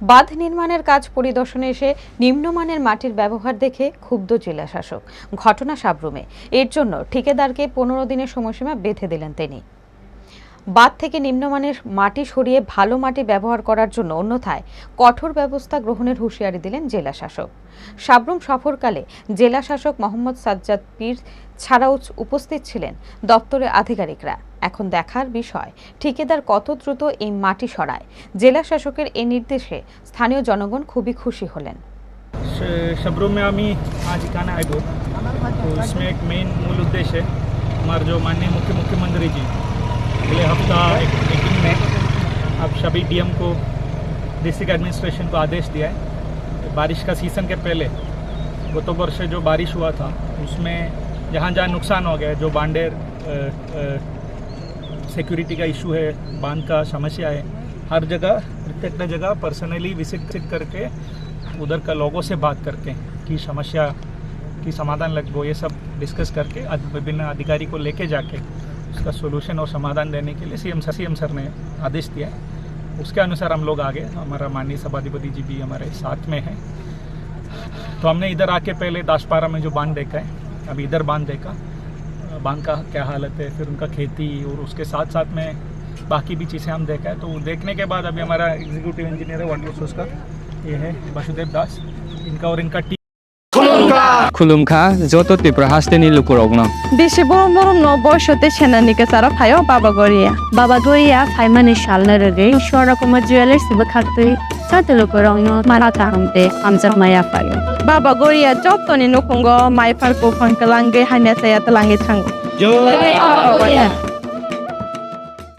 বাঁধ নির্মাণের কাজ পরিদর্শনে এসে নিম্নমানের মাটির ব্যবহার দেখে ক্ষুব্ধ জেলা শাসক ঘটনা সাবরুমে। এর জন্য ঠিকাদারকে পনেরো দিনের সময়সীমা বেঁধে দিলেন তিনি। বাঁধ থেকে নিম্নমানের মাটি সরিয়ে ভালো মাটি ব্যবহার করার জন্য অন্যথায় কঠোর ব্যবস্থা গ্রহণের হুঁশিয়ারি দিলেন জেলা শাসক সাবরুম সফরকালে জেলা শাসক মোহাম্মদ সাজ্জাদ পীর ছাড়াও উপস্থিত ছিলেন দপ্তরের আধিকারিকরা এখন দেখার বিষয় ঠিকাদার কত দ্রুত এই মাটি সরায় জেলা শাসকের এই নির্দেশে স্থানীয় জনগণ খুবই খুশি হলেন श- शबरों में आम्ही आज ठिकाणं आहे बहुत तो इसमें एक मेन मूल उद्देश्य है हमारे जो माननीय मुख्य मुख्यमंत्री जी अगले हफ्ता एक मीटिंग में अब सभी डीएम को डिस्ट्रिक्ट एडमिनिस्ट्रेशन को आदेश दिया है कि बारिश का सीज़न के पहले गत वर्ष जो बारिश हुआ था उसमें जहाँ जहाँ नुकसान हो गया जो बांडेर सिक्योरिटी का इशू है, बाँध का समस्या है, हर जगह, प्रत्येक जगह पर्सनली विज़िट करके, उधर का लोगों से बात करके, कि समस्या, की समाधान लग, वो ये सब डिस्कस करके विभिन्न अधिकारी को लेके जाके, उसका सोल्यूशन और समाधान देने के लिए सीएम सर सीएम सर ने आदेश दिया उसके अनुसार हम लोग आगे, हमारा माननीय सभाधिपति जी भी हमारे साथ में है। तो हमने इधर आके पहले दासपारा में जो बाँध देखा है अभी इधर बांध देखा बांध का क्या हालत है फिर उनका खेती और उसके साथ साथ में बाकी भी चीज़ें हम देखा है तो देखने के बाद अभी हमारा एग्जीक्यूटिव इंजीनियर है वाटर रिसोर्स का ये है वासुदेव दास इनका और इनका team खुलुमखा joto tipra hasteni lukurogno বেশি বড় বড় নবসতে সেনানিকে সারা ফাইও বাবা গরিয়া বাবা গরিয়া ফাইমানি শালনা রে ঈশ্বর কুমা জুয়েলার্স সিবা খাতে সাতে লোক রং মারা তাহমতে আমজা মায়া পারে বাবা গরিয়া যতনি নকুঙ্গ মাইফার কো ফাঙ্কলাঙ্গে হাইনা সায়া তলাঙ্গে থাঙ্গ